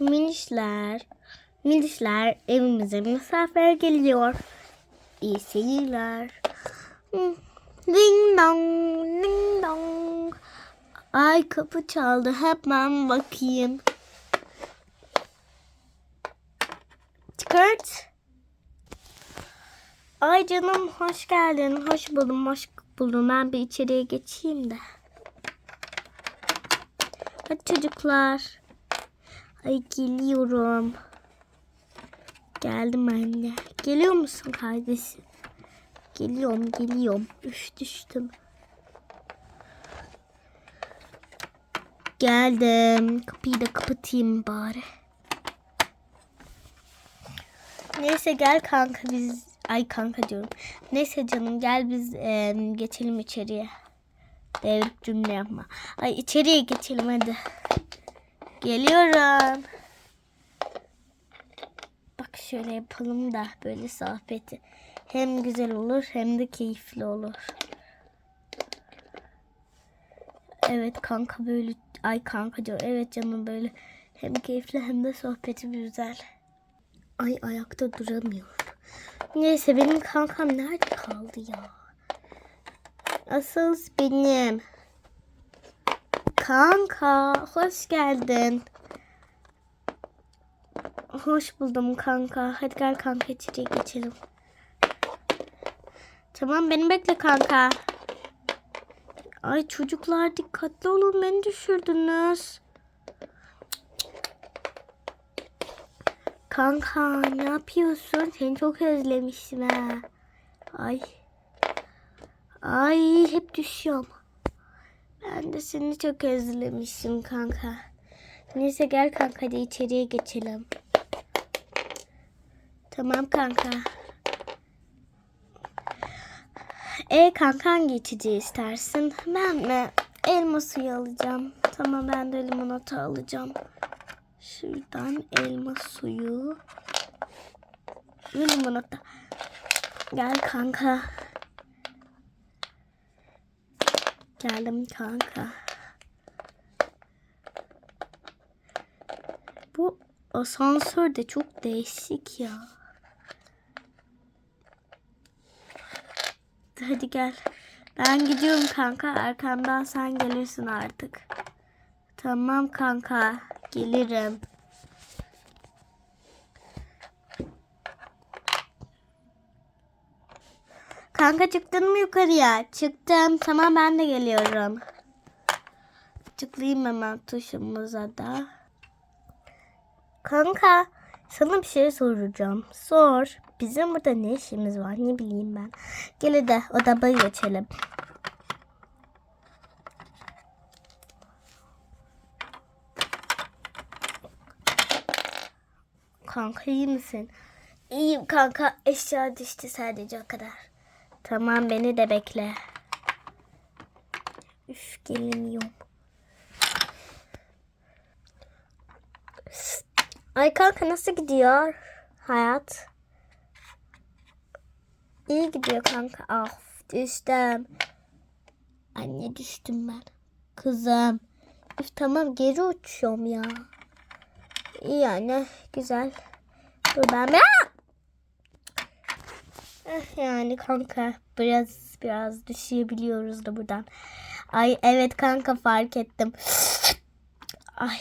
Minişler, minişler evimize misafir geliyor. İyi seyirler. Hmm. Ding dong, ding dong. Ay kapı çaldı. Hemen bakayım. Çıkart. Ay canım hoş geldin. Hoş buldum, hoş buldum. Ben bir içeriye geçeyim de. Hadi çocuklar. Ay geliyorum. Geldim anne. Geliyor musun kardeşim? Geliyorum, geliyorum. Üf düştüm. Geldim. Kapıyı da kapatayım bari. Neyse gel kanka biz ay kanka diyorum. Neyse canım gel biz e, geçelim içeriye. Devrip cümle yapma. Ay içeriye geçelim hadi. Geliyorum. Bak şöyle yapalım da böyle sohbeti. Hem güzel olur hem de keyifli olur. Evet kanka böyle ay kanka diyor. Evet canım böyle hem keyifli hem de sohbeti güzel. Ay ayakta duramıyorum. Neyse benim kankam nerede kaldı ya? Asıl benim. Kanka hoş geldin. Hoş buldum kanka. Hadi gel kanka içeriye geçelim. Tamam beni bekle kanka. Ay çocuklar dikkatli olun beni düşürdünüz. Kanka ne yapıyorsun? Seni çok özlemişim ha. Ay. Ay hep düşüyorum. Ben de seni çok özlemişim kanka. Neyse gel kanka hadi içeriye geçelim. Tamam kanka. E kanka hangi içeceği istersin? Ben mi? Elma suyu alacağım. Tamam ben de limonata alacağım. Şuradan elma suyu. Limonata. Gel kanka. Geldim kanka. Bu asansör de çok değişik ya. Hadi gel. Ben gidiyorum kanka. Arkamdan sen gelirsin artık. Tamam kanka. Gelirim. Kanka çıktın mı yukarıya? Çıktım. Tamam ben de geliyorum. Tıklayayım hemen tuşumuza da. Kanka sana bir şey soracağım. Sor. Bizim burada ne işimiz var ne bileyim ben. Gel hadi odama geçelim. Kanka iyi misin? İyiyim kanka. Eşya düştü sadece o kadar. Tamam beni de bekle. Üf gelemiyorum. Ay kanka nasıl gidiyor hayat? İyi gidiyor kanka. Ah düştüm. Anne düştüm ben. Kızım. Üf tamam geri uçuyorum ya. İyi anne güzel. Dur ben bir... Eh, Yani kanka biraz biraz düşebiliyoruz da buradan. Ay evet kanka fark ettim. Ay